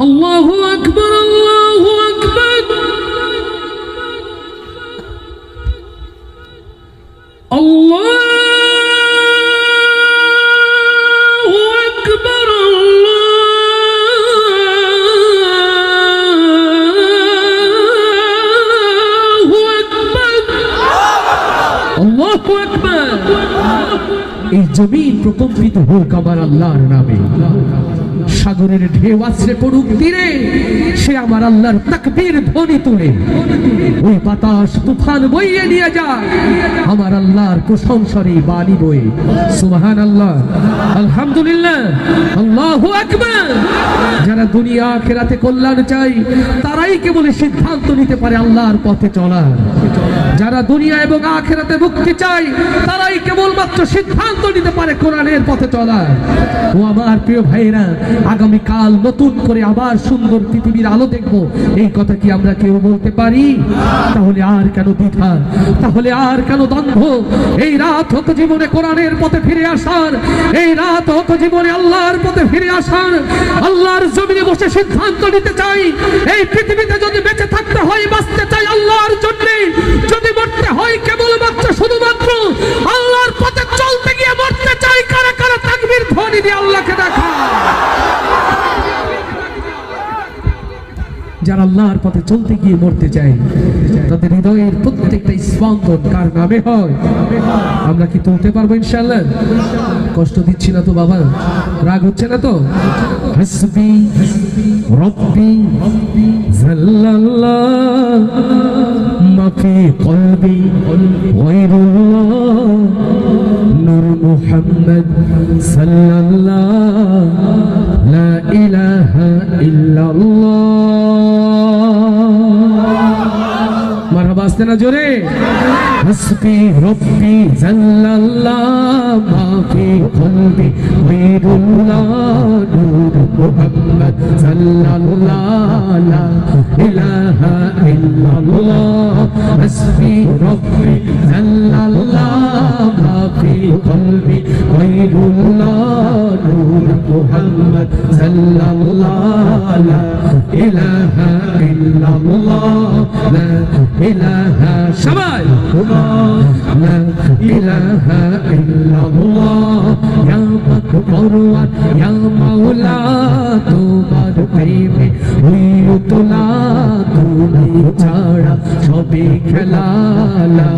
الله أكبر الله أكبر الله أكبر الله أكبر الله أكبر এই জমিন প্রকম্পিত হোক আমার আল্লাহর নামে সাগরের ঢেউ আছড়ে পড়ুক তীরে, সে আমার আল্লাহর তাকবীর ধ্বনি তুলে। ওই বাতাস তুফান বইয়ে নিয়ে যায়, আমার আল্লাহর প্রশংসারী বাণী বয়ে সুবহান আল্লাহ আলহামদুলিল্লাহ, আল্লাহু আকবার। যারা দুনিয়া আখেরাতে কল্যাণ চাই তারাই কেবল সিদ্ধান্ত নিতে পারে আল্লাহর পথে চলার। যারা দুনিয়া এবং আখেরাতে মুক্তি চাই তারাই কেবলমাত্র সিদ্ধান্ত নিতে পারে কোরআনের পথে চলার। ও আমার প্রিয় ভাইরা আগামী কাল নতুন করে আবার সুন্দর পৃথিবীর আলো দেখব। এই কথা কি আমরা কেউ বলতে পারি? তাহলে আর কেন দ্বিধা? তাহলে আর কেন দ্বন্দ্ব? এই রাত হোক জীবনে কোরআনের পথে ফিরে আসার, এই রাত হোক জীবনে আল্লাহর পথে ফিরে আসার, আল্লাহর জমিনে বসে সিদ্ধান্ত নিতে চাই। এই পৃথিবীতে যদি বেঁচে থাকতে হয়, বাঁচতে চাই আল্লাহর জন্য। যারা আল্লাহর পথে চলতে গিয়ে মরতে চায়, তাদের হৃদয়ের প্রত্যেকটা স্পন্দন কার নামে হয়? আমরা কি তুলতে পারব ইনশাল্লাহ কষ্ট দিচ্ছি না তো বাবা? রাগ হচ্ছে না তো? হাসবি, রব্বি সাল্লাল্লাহ, লা ইলাহা ইল্লাল্লাহ। আসতে না জোরে? হাসবি, রব্বি, জাল্লাল্লাহ, মাফি, কলবি গায়রুল্লাহ নূর, মুহাম্মদ সাল্লাল্লাহ লা ইলাহা ইল্লাল্লাহ। হাসবি, রব্বি, জাল্লাল্লাহ, মাফি, কলবি ইলাহা illallah la ilaha সবাই লা ইলাহা ইল্লাল্লাহ ইয়া মাকবরওয়ান ইয়া মাওলা তোমার প্রেমে হইও তোলা তুমি ছাড়া সবে খেলা লা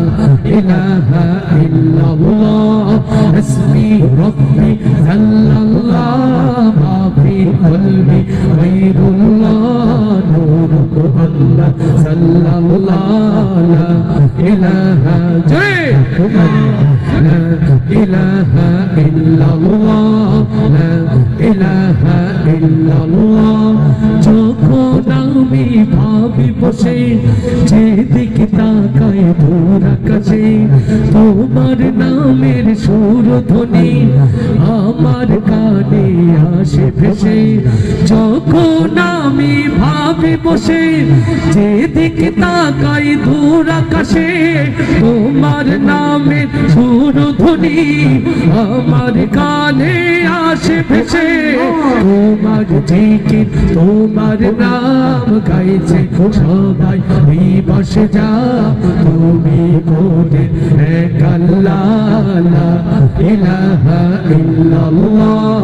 ইলাহা ইল্লাল্লাহ হাসবি রব্বি জাল্লাল্লাহ মা ফি কলবি গায়রুল্লাহ যখন আমি ভাবি বসে যেদিকে তাকায় দূর আকাশে, তোমার নামের সুর ধ্বনি আমার কানে আসে ভেসে। যখন আমি ভাবি বসে তাকাই দূর আকাশে, তোমার নামের সুর ধ্বনি আমার কানে আসে ভেসে। তোমার জিকির, তোমার নাম গাইছে, সবাই বসে যা তুমি কোটে এক আল্লাহ ইলাহা ইল্লাল্লাহ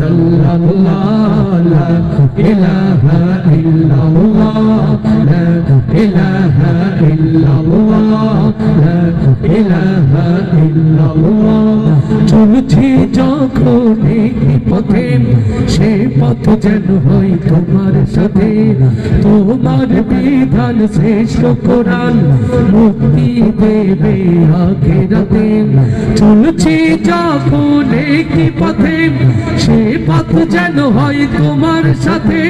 সাল্লাল্লাহ লা ইলাহা ইল্লাল্লাহ লা ইলাহা ইল্লাল্লাহ লা ইলাহা ইল্লাল্লাহ চলছি যখন পথে, সে পথ যেন হয় তোমার সাথে। তোমার বিধান শ্রেষ্ঠ কোরআন, মুক্তি দেবে আখেরাতে। চলছি যখন একটি পথে, সে পথ যেন হয় তোমার সাথে।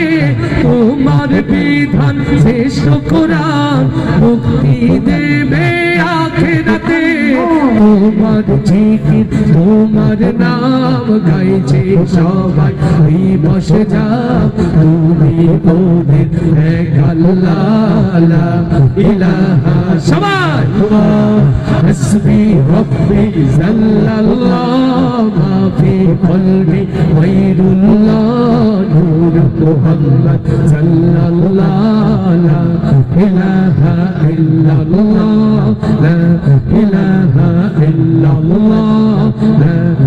তোমার বিধান শ্রেষ্ঠ কোরআন মুক্তি দেবে আখেরাতে। তোমার জিকির তোমার নাম গাইছে সবাই। ওই বসে যাও, তুমি ওদের এক লা ইলাহা সবাই হাসবি রব্বি জাল্লাল্লাহ মা ফি কলবি গায়রুল্লাহ নূর মুহাম্মদ সাল্লাল্লাহ লা ইলাহা ইল্লাল্লাহ লা ইলাহা ইল্লাল্লাহ লা ইলাহা